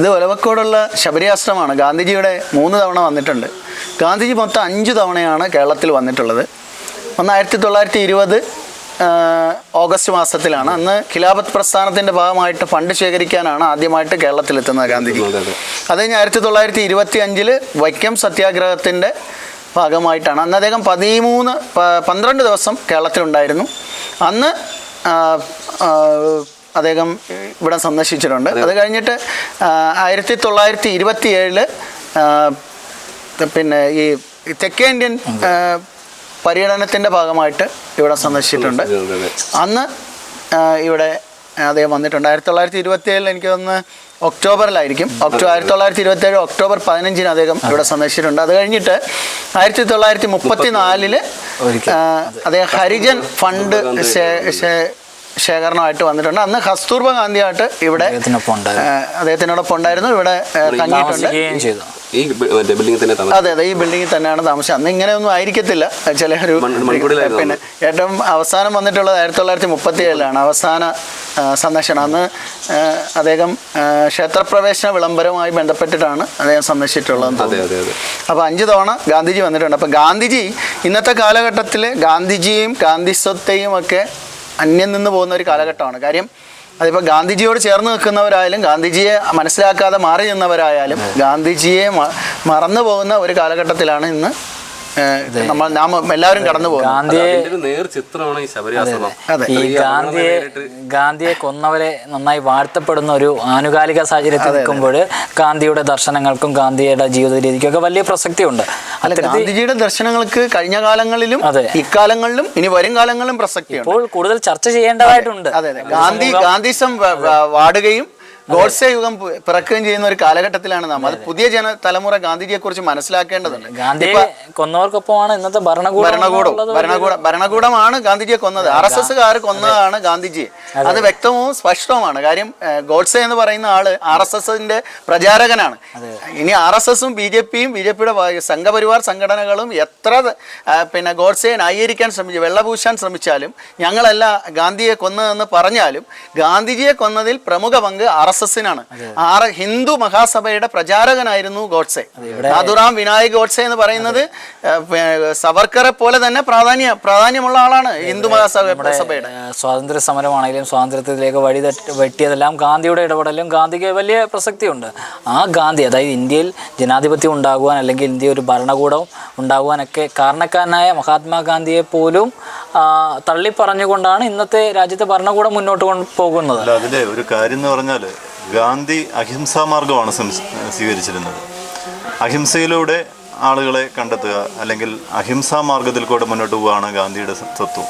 ഇത് ഒലവക്കോടുള്ള ശബരിയാശ്രമമാണ്. ഗാന്ധിജിയുടെ മൂന്ന് തവണ വന്നിട്ടുണ്ട്. ഗാന്ധിജി മൊത്തം അഞ്ച് തവണയാണ് കേരളത്തിൽ വന്നിട്ടുള്ളത്. ഒന്ന് ആയിരത്തി തൊള്ളായിരത്തി ഇരുപത് ഓഗസ്റ്റ് മാസത്തിലാണ്. അന്ന് ഖിലാഫത്ത് പ്രസ്ഥാനത്തിന്റെ ഭാഗമായിട്ട് ഫണ്ട് ശേഖരിക്കാനാണ് ആദ്യമായിട്ട് കേരളത്തിലെത്തുന്നത് ഗാന്ധിജി. അതെ കഴിഞ്ഞ് ആയിരത്തി തൊള്ളായിരത്തി ഇരുപത്തി അഞ്ചിൽ വൈക്കം സത്യാഗ്രഹത്തിന്റെ ഭാഗമായിട്ടാണ്. അന്ന് അദ്ദേഹം പതിമൂന്ന് പന്ത്രണ്ട് ദിവസം കേരളത്തിലുണ്ടായിരുന്നു. അന്ന് അദ്ദേഹം ഇവിടെ സന്ദർശിച്ചിട്ടുണ്ട്. അത്. കഴിഞ്ഞിട്ട് ആയിരത്തി തൊള്ളായിരത്തി ഇരുപത്തി ഏഴിൽ പിന്നെ ഈ തെക്കേ ഇന്ത്യൻ പര്യടനത്തിന്റെ ഭാഗമായിട്ട് ഇവിടെ സന്ദർശിച്ചിട്ടുണ്ട്. അന്ന് ഇവിടെ അദ്ദേഹം വന്നിട്ടുണ്ട്. ആയിരത്തി തൊള്ളായിരത്തി ഇരുപത്തി ഏഴിൽ എനിക്ക് തോന്നുന്നു ഒക്ടോബറിലായിരിക്കും. ഒക്ടോ ആയിരത്തി തൊള്ളായിരത്തി ഇരുപത്തി ഏഴ് ഒക്ടോബർ പതിനഞ്ചിന് അദ്ദേഹം ഇവിടെ സന്ദർശിച്ചിട്ടുണ്ട്. അത് കഴിഞ്ഞിട്ട് ആയിരത്തി തൊള്ളായിരത്തി മുപ്പത്തി നാലിൽ അദ്ദേഹം ഹരിജൻ ഫണ്ട് ശേഖരണമായിട്ട് വന്നിട്ടുണ്ട്. അന്ന് കസ്തൂർബ ഗാന്ധിയായിട്ട് ഇവിടെ. അദ്ദേഹത്തിനോടൊപ്പം ഉണ്ടായിരുന്നു. ഇവിടെ തങ്ങിയിട്ടുണ്ട്. ഈ ബിൽഡിംഗിൽ തന്നെ അതെ അതെ ഈ ബിൽഡിങ്ങിൽ തന്നെയാണ് താമസം അന്ന് ഇങ്ങനെയൊന്നും ആയിരിക്കത്തില്ല. ചില ഒരു പിന്നെ ഏറ്റവും അവസാനം വന്നിട്ടുള്ളത് ആയിരത്തി തൊള്ളായിരത്തി മുപ്പത്തി ഏഴിലാണ് അവസാന സന്ദർശനം. അന്ന് അദ്ദേഹം ക്ഷേത്രപ്രവേശന വിളംബരവുമായി ബന്ധപ്പെട്ടിട്ടാണ് അദ്ദേഹം സന്ദർശിച്ചിട്ടുള്ളത് അതെ അഞ്ചു അതെ. അതെ അപ്പോൾ അഞ്ച് തവണ ഗാന്ധിജി വന്നിട്ടുണ്ട്. അപ്പോൾ ഗാന്ധിജി ഇന്നത്തെ കാലഘട്ടത്തിൽ ഗാന്ധിജിയും ഗാന്ധിസ്വത്തെയും ഒക്കെ അന്യം നിന്ന് പോകുന്ന ഒരു കാലഘട്ടമാണ്. കാര്യം അതിപ്പോൾ ഗാന്ധിജിയോട് ചേർന്ന് നിൽക്കുന്നവരായാലും ഗാന്ധിജിയെ മനസ്സിലാക്കാതെ മാറി നിന്നവരായാലും ഗാന്ധിജിയെ മറന്നു പോകുന്ന ഒരു കാലഘട്ടത്തിലാണ് ഇന്ന് നമ്മൾ നാം എല്ലാവരും കടന്നു ഗാന്ധിയെ ഈ ശബരിയാശ്രമം അതെ. ഈ ഗാന്ധിയെ ഗാന്ധിയെ കൊന്നവരെ നന്നായി വാഴ്ത്തപ്പെടുന്ന ഒരു ആനുകാലിക സാഹചര്യത്തിൽ നിൽക്കുമ്പോൾ ഗാന്ധിയുടെ ദർശനങ്ങൾക്കും ഗാന്ധിയുടെ ജീവിത രീതിക്കും ഒക്കെ വലിയ പ്രസക്തിയുണ്ട്. ഉണ്ട് ഗാന്ധിജിയുടെ ദർശനങ്ങൾക്ക് കഴിഞ്ഞ കാലങ്ങളിലും അതെ. ഇക്കാലങ്ങളിലും ഇനി വരും കാലങ്ങളിലും പ്രസക്തി ഇപ്പോൾ കൂടുതൽ ചർച്ച ചെയ്യേണ്ടതായിട്ടുണ്ട്. ഗാന്ധി ഗാന്ധിസം വാടുകയും ഗോഡ്സെ യുഗം പിറക്കുകയും ചെയ്യുന്ന ഒരു കാലഘട്ടത്തിലാണ് നാം. അത് പുതിയ ജന തലമുറ ഗാന്ധിജിയെ കുറിച്ച് മനസ്സിലാക്കേണ്ടതുണ്ട് ഗാന്ധിയെ കൊന്നവർക്കൊപ്പമാണ് ഇന്നത്തെ ഭരണകൂടം ഭരണകൂടം. ഭരണകൂടമാണ് ഗാന്ധിജിയെ കൊന്നത്. ആർ എസ് എസ്സുകാർ കൊന്നതാണ് ഗാന്ധിജിയെ. അത്. വ്യക്തവും സ്പഷ്ടവുമാണ്. കാര്യം ഗോഡ്സെ എന്ന് പറയുന്ന ആൾ ആർ എസ് എസിന്റെ പ്രചാരകനാണ്. ഇനി ആർ എസ് എസും ബി ജെ പിയും ബി ജെ പിയുടെ സംഘപരിവാർ സംഘടനകളും എത്ര പിന്നെ ഗോഡ്സയെ ന്യായീകരിക്കാൻ ശ്രമിച്ചു വെള്ളപൂശാൻ ശ്രമിച്ചാലും ഞങ്ങളല്ല ഗാന്ധിയെ കൊന്നതെന്ന് പറഞ്ഞാലും ഗാന്ധിജിയെ കൊന്നതിൽ പ്രമുഖ പങ്ക് ആർ എസ് എസിനാണ്. ആർ ഹിന്ദു മഹാസഭയുടെ പ്രചാരകനായിരുന്നു ഗോഡ്സെ. നാഥുറാം വിനായക് ഗോഡ്സെ എന്ന് പറയുന്നത് സവർക്കറെ പോലെ തന്നെ പ്രാധാന്യ പ്രാധാന്യമുള്ള ആളാണ് ഹിന്ദു മഹാസഭയുടെ സ്വാതന്ത്ര്യ ഏഹ് സ്വാതന്ത്ര്യ സ്വാതന്ത്ര്യത്തിലേക്ക് വഴി വെട്ടിയതെല്ലാം ഗാന്ധിയുടെ ഇടപെടലും ഗാന്ധിക്ക് വലിയ പ്രസക്തിയുണ്ട്. ആ ഗാന്ധി അതായത് ഇന്ത്യയിൽ ജനാധിപത്യം ഉണ്ടാകുവാൻ അല്ലെങ്കിൽ ഇന്ത്യ ഒരു ഭരണകൂടം ഉണ്ടാകുവാനൊക്കെ കാരണക്കാരനായ മഹാത്മാഗാന്ധിയെ പോലും തള്ളിപ്പറഞ്ഞുകൊണ്ടാണ് ഇന്നത്തെ രാജ്യത്തെ ഭരണകൂടം മുന്നോട്ട് പോകുന്നത്. അല്ല അതിലെ ഒരു കാര്യം എന്ന് പറഞ്ഞാൽ ഗാന്ധി അഹിംസാ മാർഗമാണ് സ്വീകരിച്ചിരുന്നത്. അഹിംസയിലൂടെ ആളുകളെ കണ്ടെത്തുക അല്ലെങ്കിൽ അഹിംസാ മാർഗത്തിൽ കൂടെ മുന്നോട്ട് പോവുകയാണ് ഗാന്ധിയുടെ തത്വം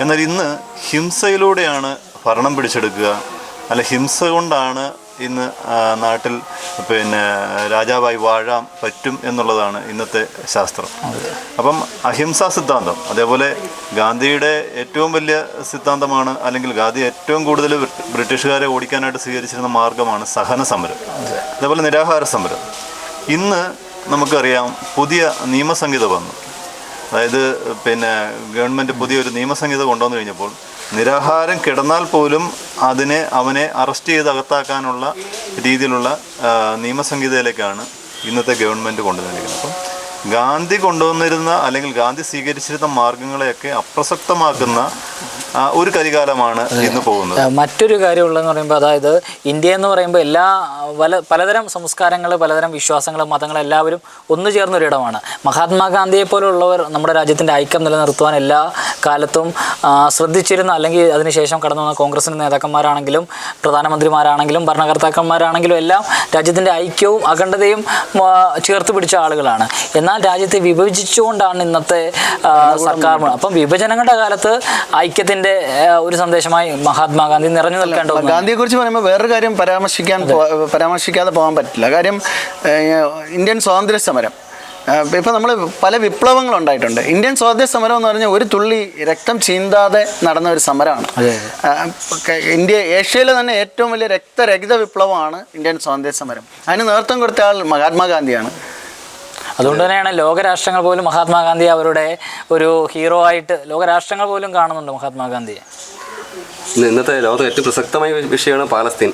എന്നാൽ ഇന്ന് ഹിംസയിലൂടെയാണ് ഭരണം പിടിച്ചെടുക്കുക. അല്ല ഹിംസ കൊണ്ടാണ് ഇന്ന് നാട്ടിൽ പിന്നെ രാജാവായി വാഴാൻ പറ്റും എന്നുള്ളതാണ് ഇന്നത്തെ ശാസ്ത്രം. അപ്പം അഹിംസാ സിദ്ധാന്തം അതേപോലെ ഗാന്ധിയുടെ ഏറ്റവും വലിയ സിദ്ധാന്തമാണ് അല്ലെങ്കിൽ ഗാന്ധി ഏറ്റവും കൂടുതൽ ബ്രിട്ടീഷുകാരെ ഓടിക്കാനായിട്ട് സ്വീകരിച്ചിരുന്ന മാർഗമാണ് സഹന സമരം. അതേപോലെ നിരാഹാര സമരം. ഇന്ന് നമുക്കറിയാം പുതിയ നിയമസംഹിത വന്നു. അതായത് പിന്നെ ഗവൺമെന്റ് പുതിയൊരു നിയമസംഹിത കൊണ്ടുവന്നു കഴിഞ്ഞപ്പോൾ നിരാഹാരം കിടന്നാൽ പോലും അതിനെ അവനെ അറസ്റ്റ് ചെയ്ത് അകത്താക്കാനുള്ള രീതിയിലുള്ള നിയമസംഹിതയിലേക്കാണ് ഇന്നത്തെ ഗവൺമെന്റ് കൊണ്ടുവന്നിരിക്കുന്നത്. അപ്പം ഗാന്ധി കൊണ്ടുവന്നിരുന്ന അല്ലെങ്കിൽ ഗാന്ധി സ്വീകരിച്ചിരുന്ന മാർഗങ്ങളെയൊക്കെ അപ്രസക്തമാക്കുന്ന ഒരു കരികാലമാണ് ഇന്ന് പോകുന്നത്. മറ്റൊരു കാര്യമുള്ളതെന്ന് പറയുമ്പോൾ അതായത് ഇന്ത്യ എന്ന് പറയുമ്പോൾ എല്ലാ പല പലതരം സംസ്കാരങ്ങൾ പലതരം വിശ്വാസങ്ങൾ മതങ്ങൾ എല്ലാവരും ഒന്നു ചേർന്നൊരിടമാണ് മഹാത്മാഗാന്ധിയെ പോലുള്ളവർ നമ്മുടെ രാജ്യത്തിന്റെ ഐക്യം നിലനിർത്തുവാൻ എല്ലാ കാലത്തും ശ്രദ്ധിച്ചിരുന്ന അല്ലെങ്കിൽ അതിനുശേഷം കടന്നു വന്ന കോൺഗ്രസിന്റെ നേതാക്കന്മാരാണെങ്കിലും പ്രധാനമന്ത്രിമാരാണെങ്കിലും ഭരണകർത്താക്കന്മാരാണെങ്കിലും എല്ലാം രാജ്യത്തിന്റെ ഐക്യവും അഖണ്ഡതയും ചേർത്ത് പിടിച്ച ആളുകളാണ്. എന്നാൽ രാജ്യത്തെ വിഭജിച്ചുകൊണ്ടാണ് ഇന്നത്തെ സർക്കാർ അപ്പം വിഭജനങ്ങളുടെ കാലത്ത് ഐക്യത്തിന്റെ ഒരു സന്ദേശമായി മഹാത്മാഗാന്ധി നിറഞ്ഞു നിൽക്കേണ്ട ഗാന്ധിയെ കുറിച്ച് പറയുമ്പോൾ വേറൊരു കാര്യം പരാമർശിക്കാൻ പരാമർശിക്കാതെ പോകാൻ പറ്റില്ല. കാര്യം ഇന്ത്യൻ സ്വാതന്ത്ര്യ സമരം ഇപ്പം നമ്മൾ പല വിപ്ലവങ്ങൾ ഉണ്ടായിട്ടുണ്ട്. ഇന്ത്യൻ സ്വാതന്ത്ര്യ സമരം എന്ന് പറഞ്ഞാൽ ഒരു തുള്ളി രക്തം ചീന്താതെ നടന്ന ഒരു സമരമാണ്. ഇന്ത്യ ഏഷ്യയിലെ തന്നെ ഏറ്റവും വലിയ രക്തരഹിത വിപ്ലവമാണ് ഇന്ത്യൻ സ്വാതന്ത്ര്യ സമരം. അതിന് നേതൃത്വം കൊടുത്ത ആൾ മഹാത്മാഗാന്ധിയാണ്. അതുകൊണ്ട് തന്നെയാണ് ലോകരാഷ്ട്രങ്ങൾ പോലും മഹാത്മാഗാന്ധി അവരുടെ ഒരു ഹീറോ ആയിട്ട് ലോകരാഷ്ട്രങ്ങൾ പോലും കാണുന്നുണ്ട് മഹാത്മാഗാന്ധിയെ. ഇന്നത്തെ ലോകത്തെ ഏറ്റവും പ്രസക്തമായ വിഷയമാണ് പാലസ്തീൻ.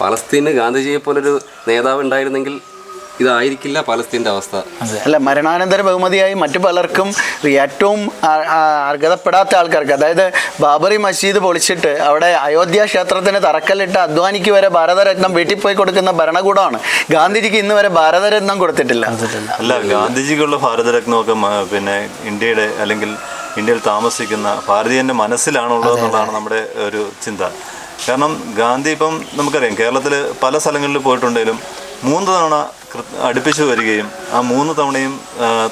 പാലസ്തീന് ഗാന്ധിജിയെ പോലൊരു നേതാവ് ഉണ്ടായിരുന്നെങ്കിൽ ഇതായിരിക്കില്ല പലസ്തീന്റെ അവസ്ഥ. അല്ല മരണാനന്തര ബഹുമതിയായി മറ്റു പലർക്കും ഏറ്റവും അർഹതപ്പെടാത്ത ആൾക്കാർക്ക് അതായത് ബാബറി മസ്ജിദ് പൊളിച്ചിട്ട് അവിടെ അയോധ്യ ക്ഷേത്രത്തിന് തറക്കല്ലിട്ട് അദ്വാനിക്ക് വരെ ഭാരതരത്നം വീട്ടിൽ പോയി കൊടുക്കുന്ന ഭരണകൂടമാണ്. ഗാന്ധിജിക്ക് ഇന്ന് വരെ ഭാരതരത്നം കൊടുത്തിട്ടില്ല. അല്ല ഗാന്ധിജിക്കുള്ള ഭാരതരത്നമൊക്കെ പിന്നെ ഇന്ത്യയുടെ അല്ലെങ്കിൽ ഇന്ത്യയിൽ താമസിക്കുന്ന ഭാരതീയന്റെ മനസ്സിലാണുള്ളത് എന്നുള്ളതാണ് നമ്മുടെ ഒരു ചിന്ത. കാരണം ഗാന്ധി ഇപ്പം നമുക്കറിയാം കേരളത്തിൽ പല സ്ഥലങ്ങളിൽ പോയിട്ടുണ്ടെങ്കിലും മൂന്ന് തവണ അടുപ്പിച്ച് വരികയും ആ മൂന്ന് തവണയും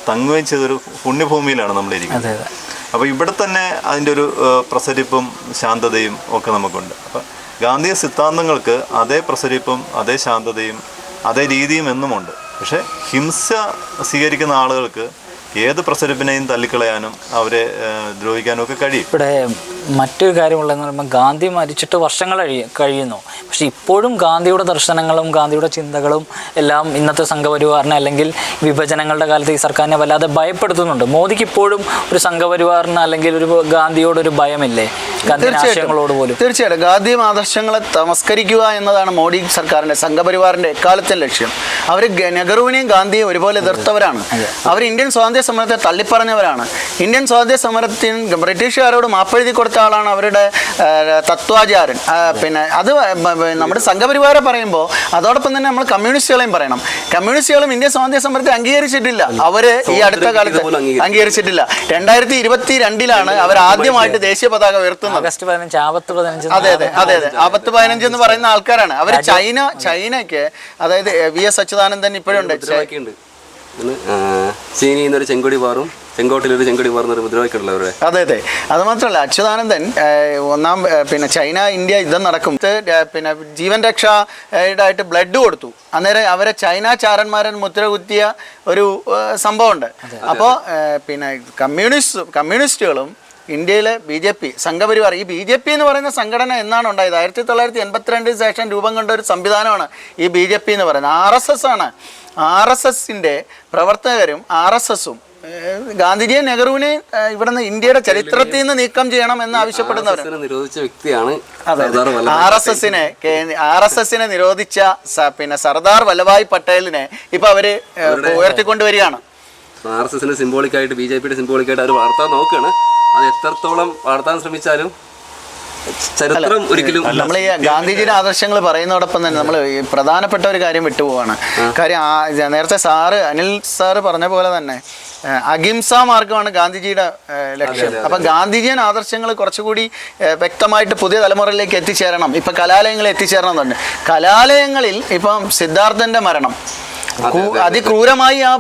തങ്ങുകയും ചെയ്തൊരു പുണ്യഭൂമിയിലാണ് നമ്മളിരിക്കുന്നത്. അപ്പോൾ ഇവിടെ തന്നെ അതിന്റെ ഒരു പ്രസരിപ്പും ശാന്തതയും ഒക്കെ നമുക്കുണ്ട്. അപ്പം ഗാന്ധിയ സിദ്ധാന്തങ്ങൾക്ക് അതേ പ്രസരിപ്പും അതേ ശാന്തതയും അതേ രീതിയും എന്നുമുണ്ട്. പക്ഷേ ഹിംസ സ്വീകരിക്കുന്ന ആളുകൾക്ക് ഏത് പ്രസരിപ്പിനെയും തല്ലിക്കളയാനും അവരെ ദ്രോഹിക്കാനും ഒക്കെ കഴിയും. ഇവിടെ മറ്റൊരു കാര്യമുള്ളതെന്ന് പറയുമ്പോൾ ഗാന്ധി മരിച്ചിട്ട് വർഷങ്ങൾ കഴി കഴിയുന്നു. പക്ഷേ ഇപ്പോഴും ഗാന്ധിയുടെ ദർശനങ്ങളും ഗാന്ധിയുടെ ചിന്തകളും എല്ലാം ഇന്നത്തെ സംഘപരിവാറിനെ അല്ലെങ്കിൽ വിഭജനങ്ങളുടെ കാലത്ത് ഈ സർക്കാരിനെ വല്ലാതെ ഭയപ്പെടുത്തുന്നുണ്ട്. മോദിക്ക് ഇപ്പോഴും ഒരു സംഘപരിവാറിന് അല്ലെങ്കിൽ ഒരു ഗാന്ധിയോടൊരു ഭയമില്ലേ? ആശയങ്ങളോട് പോലും. തീർച്ചയായിട്ടും. ഗാന്ധി ആദർശങ്ങളെ തമസ്കരിക്കുക എന്നതാണ് മോഡി സർക്കാരിന്റെ സംഘപരിവാറിന്റെ എക്കാലത്തെ ലക്ഷ്യം. അവർ നെഹ്റുവിനെയും ഗാന്ധിയെയും ഒരുപോലെ എതിർത്തവരാണ്. അവർ ഇന്ത്യൻ സ്വാതന്ത്ര്യ സമരത്തെ തള്ളിപ്പറഞ്ഞവരാണ്. ഇന്ത്യൻ സ്വാതന്ത്ര്യ സമരത്തിന് ബ്രിട്ടീഷുകാരോട് മാപ്പെഴുതി കൊടുത്ത ആളാണ് അവരുടെ തത്വാചാരൻ. പിന്നെ അത് നമ്മുടെ സംഘപരിവാരെ പറയുമ്പോൾ അതോടൊപ്പം തന്നെ നമ്മൾ കമ്മ്യൂണിസ്റ്റുകളെയും പറയണം. കമ്മ്യൂണിസ്റ്റുകളും ഇന്ത്യ സ്വാതന്ത്ര്യ സമരത്തെ അംഗീകരിച്ചിട്ടില്ല. അവർ ഈ അടുത്ത കാലത്ത് അംഗീകരിച്ചിട്ടില്ല. രണ്ടായിരത്തി ഇരുപത്തി രണ്ടിലാണ് അവർ ആദ്യമായിട്ട് ദേശീയ പതാക ഉയർത്തുന്നത്. അതെ അതെ അതെ അതെ. ആപത്ത് പതിനഞ്ച് എന്ന് പറയുന്ന ആൾക്കാരാണ്. അവർ ചൈന ചൈനയ്ക്ക് അതായത് വി എസ് അച്യുതാനന്ദൻ ഇപ്പോഴുണ്ട് ചീനിയിൽ നിന്നൊരു ചെങ്കൊടി പാറും. ചെങ്കോട്ടിലൊരു ചെങ്കടി പാറുന്നൊരു മുദ്രാവാക്യമുണ്ടല്ലോ അവരുടെ അതെ അതെ. അത് മാത്രമല്ല അച്യുതാനന്ദൻ ഒന്നാം പിന്നെ ചൈന ഇന്ത്യ യുദ്ധം നടക്കും. പിന്നെ ജീവൻ രക്ഷായിട്ട് ബ്ലഡ് കൊടുത്തു. അന്നേരം അവരെ ചൈന ചാരന്മാരൻ മുദ്ര കുത്തിയ ഒരു സംഭവമുണ്ട്. അപ്പോൾ പിന്നെ കമ്മ്യൂണിസ്റ്റ് കമ്മ്യൂണിസ്റ്റുകളും ഇന്ത്യയിലെ ബി ജെ പി സംഘപരിവാർ ഈ ബി ജെ പി എന്ന് പറയുന്ന സംഘടന എന്നാണ് ഉണ്ടായത്? ആയിരത്തി തൊള്ളായിരത്തി എൺപത്തിരണ്ടിന് ശേഷം രൂപം കൊണ്ട ഒരു സംവിധാനമാണ് ഈ ബി ജെ പി എന്ന് പറയുന്നത്. ആർ എസ് എസ് ആണ്. ആർ എസ് എസിന്റെ പ്രവർത്തകരും ആർ എസ് എസും ഗാന്ധിജിയെ നെഹ്റുവിനെ ഇവിടുന്ന് ഇന്ത്യയുടെ ചരിത്രത്തിൽ നിന്ന് നീക്കം ചെയ്യണം എന്ന് ആവശ്യപ്പെടുന്നവർ നിരോധിച്ച വ്യക്തിയാണ് സർദാർ വല്ലഭായ് ആർ എസ് എസിനെ ആർ എസ് എസിനെ നിരോധിച്ച പിന്നെ സർദാർ വല്ലഭായ് പട്ടേലിനെ ഇപ്പൊ അവർ ഉയർത്തിക്കൊണ്ടുവരികയാണ്. ആർ എസ് എസിന്റെ സിംബോളിക്കായിട്ട് ബി ജെ പിയുടെ സിംബോളിക്കായിട്ട് അവർ വളർത്താൻ നോക്കുകയാണ് അത് എത്രത്തോളം വളർത്താൻ ശ്രമിച്ചാലും ചരിത്രം ഒരിക്കലും നമ്മൾ ഈ ഗാന്ധിജിയുടെ ആദർശങ്ങൾ പറയുന്നതോടൊപ്പം തന്നെ നമ്മൾ ഈ പ്രധാനപ്പെട്ട ഒരു കാര്യം വിട്ടുപോവാണ്. കാര്യം നേരത്തെ സാറ് അനിൽ സാറ് പറഞ്ഞ പോലെ തന്നെ അഹിംസാ മാർഗമാണ് ഗാന്ധിജിയുടെ ലക്ഷ്യം. അപ്പൊ ഗാന്ധിജിയൻ ആദർശങ്ങൾ കുറച്ചുകൂടി വ്യക്തമായിട്ട് പുതിയ തലമുറയിലേക്ക് എത്തിച്ചേരണം. ഇപ്പൊ കലാലയങ്ങളിൽ എത്തിച്ചേരണം എന്നുണ്ട് കലാലയങ്ങളിൽ ഇപ്പം സിദ്ധാർത്ഥന്റെ മരണം. അതിക്രൂരമായി ആ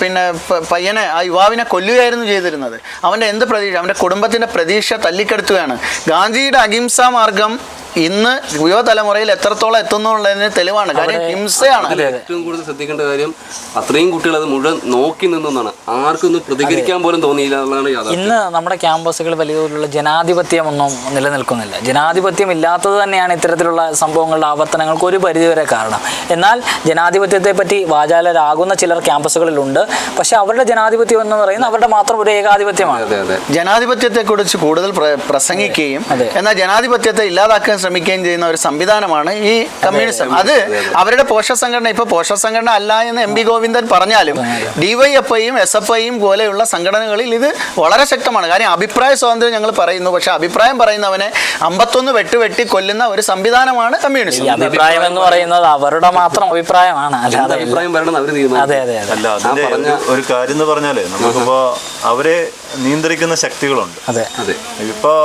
പിന്നെ പയ്യനെ ആ യുവാവിനെ കൊല്ലുകയായിരുന്നു ചെയ്തിരുന്നത്. അവന്റെ എന്ത് പ്രതീക്ഷ? അവന്റെ കുടുംബത്തിന്റെ പ്രതീക്ഷ തല്ലിക്കെടുത്തുകയാണ്. ഗാന്ധിജിയുടെ അഹിംസാ മാർഗം ഇന്ന് യുവതലമുറയിൽ എത്രത്തോളം എത്തുന്നുള്ളതിന് തെളിവാണ്. കാര്യം ഹിംസയാണ്. ഏറ്റവും കൂടുതൽ ശ്രദ്ധിക്കേണ്ട കാര്യം അത്രയും കുട്ടികൾ അത് മുഴുവൻ നോക്കി നിന്നാണ് ആർക്കും ഒന്ന് പ്രതികരിക്കാൻ പോലും തോന്നിയില്ല എന്നാണ് ഇന്ന് നമ്മുടെ ക്യാമ്പസുകൾ വലിയ തോതിലുള്ള ജനാധിപത്യമൊന്നും നിലനിൽക്കുന്നില്ല. ജനാധിപത്യം ഇല്ലാത്തത് തന്നെയാണ് ഇത്തരത്തിലുള്ള സംഭവങ്ങളുടെ ആവർത്തനങ്ങൾക്ക് ഒരു പരിധിവരെ കാരണം. എന്നാൽ ജനാധിപത്യത്തെ പറ്റി വാചാലരാകുന്ന ചിലർ ക്യാമ്പസുകളിലുണ്ട്. പക്ഷെ അവരുടെ ജനാധിപത്യം എന്ന് പറയുന്നത് അവരുടെ മാത്രം ഒരു ഏകാധിപത്യമാണ്. ജനാധിപത്യത്തെ കുറിച്ച് ജനാധിപത്യത്തെക്കുറിച്ച് കൂടുതൽ പ്ര- പ്രസംഗിക്കുകയും എന്നാൽ ജനാധിപത്യത്തെ ഇല്ലാതാക്കാൻ ശ്രമിക്കുകയും ചെയ്യുന്ന ഒരു സംവിധാനമാണ് ഈ കമ്മ്യൂണിസം. അത് അവരുടെ പോഷക സംഘടന ഇപ്പൊ പോഷക സംഘടന അല്ല എന്ന് എം പി ഗോവിന്ദൻ പറഞ്ഞാലും ഡിവൈഎഫ്ഐയും എസ് എഫ് ഐയും പോലെയുള്ള സംഘടനകളിൽ ഇത് വളരെ ശക്തമാണ്. കാര്യം അഭിപ്രായ സ്വാതന്ത്ര്യം ഞങ്ങൾ പറയുന്നു. പക്ഷെ അഭിപ്രായം പറയുന്നവനെ അമ്പത്തൊന്ന് വെട്ടുവെട്ടി കൊല്ലുന്ന ഒരു സംവിധാനമാണ് കമ്മ്യൂണിസം. അഭിപ്രായം എന്ന് പറയുന്നത് അവരുടെ മാത്രം അഭിപ്രായമാണ്. അഭിപ്രായം വരണം അവർ അതെ അതെ അതെ. അല്ല അതിന്റെ ഒരു- ഒരു കാര്യം എന്ന് പറഞ്ഞാലേ നമുക്കിപ്പോ അവരെ നിയന്ത്രിക്കുന്ന ശക്തികളുണ്ട്. അതെ. അതെ. ഇപ്പോൾ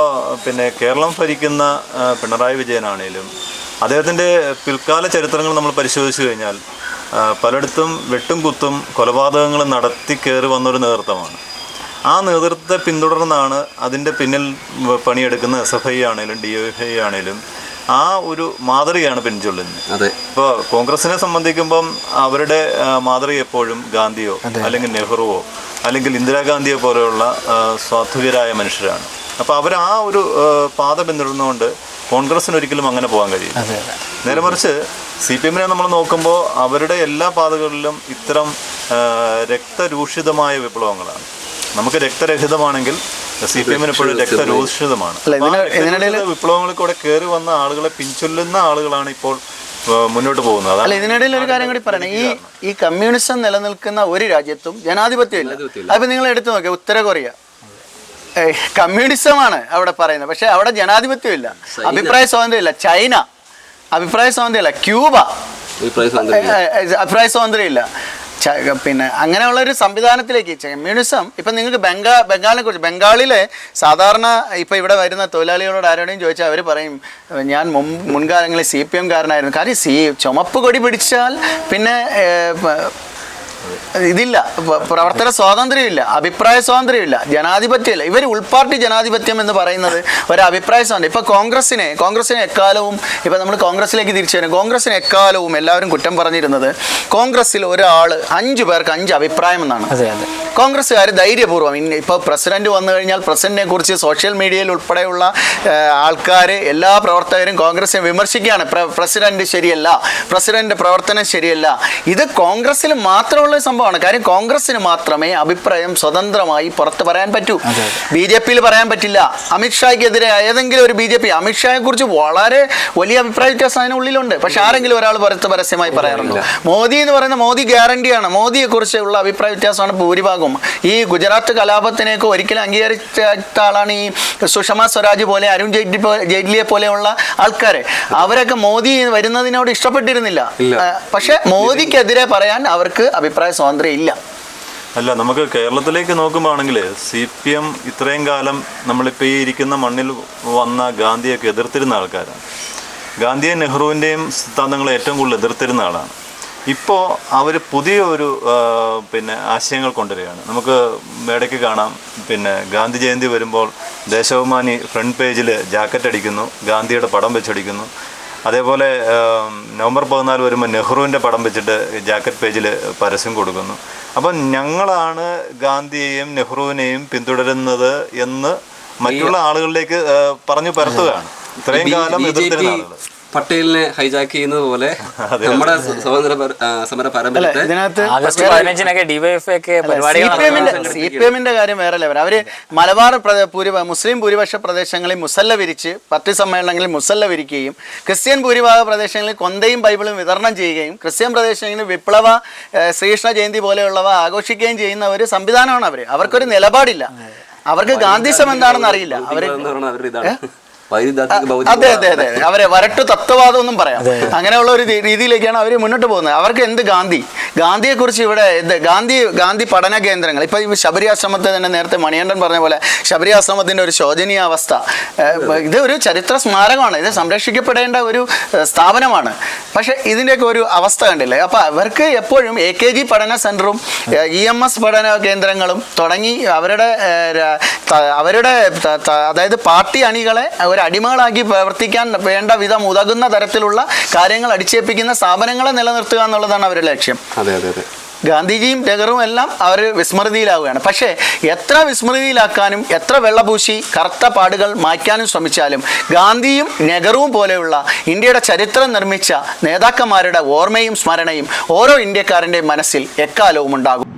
പിന്നെ കേരളം ഭരിക്കുന്ന പിണറായി വിജയനാണേലും അദ്ദേഹത്തിന്റെ പിൽക്കാല ചരിത്രങ്ങൾ നമ്മൾ പരിശോധിച്ചു കഴിഞ്ഞാൽ പലയിടത്തും വെട്ടും കുത്തും കൊലപാതകങ്ങളും നടത്തി കയറി വന്നൊരു നേതൃത്വമാണ്. ആ നേതൃത്വത്തെ പിന്തുടർന്നാണ് അതിന്റെ പിന്നിൽ പണിയെടുക്കുന്ന എസ് എഫ് ഐ ആണേലും ഡി എഫ് ഐ ആണേലും ആ ഒരു മാതൃകയാണ് പെൺചൊല്ലുന്നത് അതെ. ഇപ്പോൾ കോൺഗ്രസിനെ സംബന്ധിക്കുമ്പം അവരുടെ മാതൃക എപ്പോഴും ഗാന്ധിയോ അല്ലെങ്കിൽ നെഹ്റുവോ അല്ലെങ്കിൽ ഇന്ദിരാഗാന്ധിയെ പോലെയുള്ള ആ, മനുഷ്യരാണ്. അപ്പോൾ അവർ ആ ഒരു പാത പിന്തുടർന്നുകൊണ്ട് കോൺഗ്രസിന് ഒരിക്കലും അങ്ങനെ പോകാൻ കഴിയും നേരെ മറിച്ച് സി പി എമ്മിനെ നമ്മൾ നോക്കുമ്പോൾ അവരുടെ എല്ലാ പാതകളിലും ഇത്തരം രക്തരൂഷിതമായ വിപ്ലവങ്ങളാണ്. നമുക്ക് രക്തരഹിതമാണെങ്കിൽ സി പി എമ്മിന് ഇപ്പോഴും രക്തരൂഷിതമാണ് വിപ്ലവങ്ങളിൽ കൂടെ കയറി വന്ന ആളുകളെ പിൻചൊല്ലുന്ന ആളുകളാണ് ഇപ്പോൾ മുന്നോട്ട് പോകുന്നത്. അല്ല ഇതിനിടയിൽ ഒരു കാര്യം കൂടി പറയണേ. ഈ ഈ കമ്മ്യൂണിസം നിലനിൽക്കുന്ന ഒരു രാജ്യത്തും ജനാധിപത്യം ഇല്ല ജനാധിപത്യമില്ല. അപ്പൊ നിങ്ങൾ എടുത്തു നോക്കിയ ഉത്തര കൊറിയ. കമ്മ്യൂണിസമാണ് അവിടെ പറയുന്നത്. പക്ഷെ അവിടെ ജനാധിപത്യം ഇല്ല അഭിപ്രായ സ്വാതന്ത്ര്യം ഇല്ല ചൈന. അഭിപ്രായ സ്വാതന്ത്ര്യം ഇല്ല ക്യൂബ. അഭിപ്രായ സ്വാതന്ത്ര്യം ഇല്ല ച- പിന്നെ അങ്ങനെയുള്ള ഒരു സംവിധാനത്തിലേക്ക് കമ്മ്യൂണിസം ഇപ്പം നിങ്ങൾക്ക് ബംഗാ ബംഗാളിനെ കുറിച്ച് ബംഗാളിലെ സാധാരണ ഇപ്പം ഇവിടെ വരുന്ന തൊഴിലാളികളോട് ആരോടെയും ചോദിച്ചാൽ അവർ പറയും ഞാൻ മുൻ മുൻകാലങ്ങളിൽ സി പി എം കാരനായിരുന്നു. കാര്യം സി ചുമപ്പ് കൊടി പിടിച്ചാൽ പിന്നെ ഇതില്ല. പ്രവർത്തന സ്വാതന്ത്ര്യമില്ല. അഭിപ്രായ സ്വാതന്ത്ര്യമില്ല. ജനാധിപത്യമില്ല. ഇവർ ഉൾപാർട്ടി ജനാധിപത്യം എന്ന് പറയുന്നത് ഒരു അഭിപ്രായ സ്വാതന്ത്ര്യം. ഇപ്പൊ കോൺഗ്രസിനെ കോൺഗ്രസിനെ എക്കാലവും ഇപ്പൊ നമ്മൾ കോൺഗ്രസിലേക്ക് തിരിച്ചു വരും കോൺഗ്രസിനെ എക്കാലവും എല്ലാവരും കുറ്റം പറഞ്ഞിരുന്നത് കോൺഗ്രസിൽ ഒരാൾ അഞ്ചു പേർക്ക് അഞ്ച് അഭിപ്രായം എന്നാണ്. അതെ അതെ. കോൺഗ്രസ്സുകാർ ധൈര്യപൂർവം ഇപ്പോൾ പ്രസിഡന്റ് വന്നു കഴിഞ്ഞാൽ പ്രസിഡന്റിനെ കുറിച്ച് സോഷ്യൽ മീഡിയയിൽ ഉൾപ്പെടെയുള്ള ആൾക്കാർ എല്ലാ പ്രവർത്തകരും കോൺഗ്രസിനെ വിമർശിക്കുകയാണ്. പ്രസിഡന്റ് ശരിയല്ല പ്രസിഡന്റ് പ്രവർത്തനം ശരിയല്ല. ഇത് കോൺഗ്രസ്സിൽ മാത്രമുള്ള സംഭവമാണ്. കാര്യം കോൺഗ്രസ്സിന് മാത്രമേ അഭിപ്രായം സ്വതന്ത്രമായി പുറത്ത് പറയാൻ പറ്റൂ. ബി ജെ പിയിൽ പറയാൻ പറ്റില്ല. അമിത്ഷായ്ക്കെതിരെ ഏതെങ്കിലും ഒരു ബി ജെ പി അമിത്ഷായെ കുറിച്ച് വളരെ വലിയ അഭിപ്രായ വ്യത്യാസം അതിനുള്ളിലുണ്ട് പക്ഷെ ആരെങ്കിലും ഒരാൾ പുറത്ത് പരസ്യമായി പറയാറുണ്ട്? മോദി എന്ന് പറയുന്ന മോദി ഗ്യാരണ്ടിയാണ്. മോദിയെ കുറിച്ചുള്ള അഭിപ്രായ വ്യത്യാസമാണ് ഭൂരിഭാഗവും ഈ ഗുജറാത്ത് കലാപത്തിനെയൊക്കെ ഒരിക്കലും അംഗീകരിച്ച ആളാണ് ഈ സുഷമ സ്വരാജ് പോലെ അരുൺ ജെയ്റ്റ്ലി ജെയ്റ്റ്ലിയെ പോലെയുള്ള ആൾക്കാരെ. അവരൊക്കെ മോദി വരുന്നതിനോട് ഇഷ്ടപ്പെട്ടിരുന്നില്ല. പക്ഷെ മോദിക്കെതിരെ പറയാൻ അവർക്ക് അഭിപ്രായ സ്വാതന്ത്ര്യം ഇല്ല. അല്ല നമുക്ക് കേരളത്തിലേക്ക് നോക്കുമ്പോഴാണെങ്കിൽ സി പി എം ഇത്രയും കാലം നമ്മളിപ്പോൾ ഈ ഇരിക്കുന്ന മണ്ണിൽ വന്ന ഗാന്ധിയൊക്കെ എതിർത്തിരുന്ന ആൾക്കാരാണ്. ഗാന്ധിയും നെഹ്റുവിന്റെയും സിദ്ധാന്തങ്ങളെ ഏറ്റവും കൂടുതൽ എതിർത്തിരുന്ന ആളാണ്. ഇപ്പോൾ അവർ പുതിയ ഒരു പിന്നെ ആശയങ്ങൾ കൊണ്ടുവരികയാണ്. നമുക്ക് ഇടയ്ക്ക് കാണാം. പിന്നെ ഗാന്ധി ജയന്തി വരുമ്പോൾ ദേശാഭിമാനി ഫ്രണ്ട് പേജിൽ ജാക്കറ്റ് അടിക്കുന്നു ഗാന്ധിയുടെ പടം വെച്ചടിക്കുന്നു. അതേപോലെ നവംബർ പതിനാല് വരുമ്പോൾ നെഹ്റുവിന്റെ പടം വെച്ചിട്ട് ജാക്കറ്റ് പേജിൽ പരസ്യം കൊടുക്കുന്നു. അപ്പം ഞങ്ങളാണ് ഗാന്ധിയെയും നെഹ്റുവിനെയും പിന്തുടരുന്നത് എന്ന് മറ്റുള്ള ആളുകളിലേക്ക് പറഞ്ഞു പരത്തുകയാണ്. ഇത്രയും കാലം എതിർത്തിരുന്ന ആളുകൾ പട്ടേലിനെ ഹൈജാക്ക് ചെയ്യുന്നത് പോലെ നമ്മുടെ സ്വതന്ത്ര സമര പാരമ്പര്യത്തെ ഇതിനകത്ത് കാര്യം വേറെ ലെവൽ അവർ മലബാർ മുസ്ലിം ഭൂരിപക്ഷ പ്രദേശങ്ങളിൽ മുസല്ല വിരിച്ച് പത്ത് സമ്മേളനങ്ങളിൽ മുസല്ല വിരിക്കുകയും ക്രിസ്ത്യൻ ഭൂരിഭാഗ പ്രദേശങ്ങളിൽ കൊന്തയും ബൈബിളും വിതരണം ചെയ്യുകയും ക്രിസ്ത്യൻ പ്രദേശങ്ങളിൽ വിപ്ലവ ശ്രീകൃഷ്ണ ജയന്തി പോലെയുള്ളവ ആഘോഷിക്കുകയും ചെയ്യുന്ന ഒരു സംവിധാനമാണ് അവർ. അവർക്കൊരു നിലപാടില്ല. അവർക്ക് ഗാന്ധിസം എന്താണെന്ന് അറിയില്ല. അവർ അതെ അതെ അതെ അവരെ വരട്ടു തത്വവാദം എന്നും പറയാം. അങ്ങനെയുള്ള ഒരു രീതിയിലേക്കാണ് അവർ മുന്നോട്ട് പോകുന്നത്. അവർക്ക് എന്ത് ഗാന്ധി? ഗാന്ധിയെ കുറിച്ച് ഇവിടെ ഗാന്ധി ഗാന്ധി പഠന കേന്ദ്രങ്ങൾ. ഇപ്പൊ ഈ ശബരി തന്നെ നേരത്തെ മണികണ്ഠൻ പറഞ്ഞ പോലെ ശബരി ആശ്രമത്തിന്റെ ഒരു ശോചനീയ അവസ്ഥ ഇത് ഒരു ചരിത്ര സ്മാരകമാണ്. ഇത് സംരക്ഷിക്കപ്പെടേണ്ട ഒരു സ്ഥാപനമാണ്. പക്ഷെ ഇതിന്റെയൊക്കെ ഒരു അവസ്ഥ കണ്ടില്ലേ? അപ്പൊ അവർക്ക് എപ്പോഴും എ കെ ജി പഠന സെന്ററും ഇ എം എസ് പഠന കേന്ദ്രങ്ങളും തുടങ്ങി അവരുടെ അവരുടെ അതായത് പാർട്ടി അണികളെ ഒരു അടിമകളാക്കി പ്രവർത്തിക്കാൻ വേണ്ട വിധം ഉതകുന്ന തരത്തിലുള്ള കാര്യങ്ങൾ അടിച്ചേൽപ്പിക്കുന്ന സ്ഥാപനങ്ങളെ നിലനിർത്തുക എന്നുള്ളതാണ് അവരുടെ ലക്ഷ്യം. അതെ അതെ അതെ. ഗാന്ധിജിയും നെഹ്റുവും എല്ലാം അവർ വിസ്മൃതിയിലാവുകയാണ്. പക്ഷേ എത്ര വിസ്മൃതിയിലാക്കാനും എത്ര വെള്ളപൂശി കറുത്ത പാടുകൾ മായ്ക്കാനും ശ്രമിച്ചാലും ഗാന്ധിയും നെഹ്റുവും പോലെയുള്ള ഇന്ത്യയുടെ ചരിത്രം നിർമ്മിച്ച നേതാക്കന്മാരുടെ ഓർമ്മയും സ്മരണയും ഓരോ ഇന്ത്യക്കാരന്റെയും മനസ്സിൽ എക്കാലവും ഉണ്ടാകും.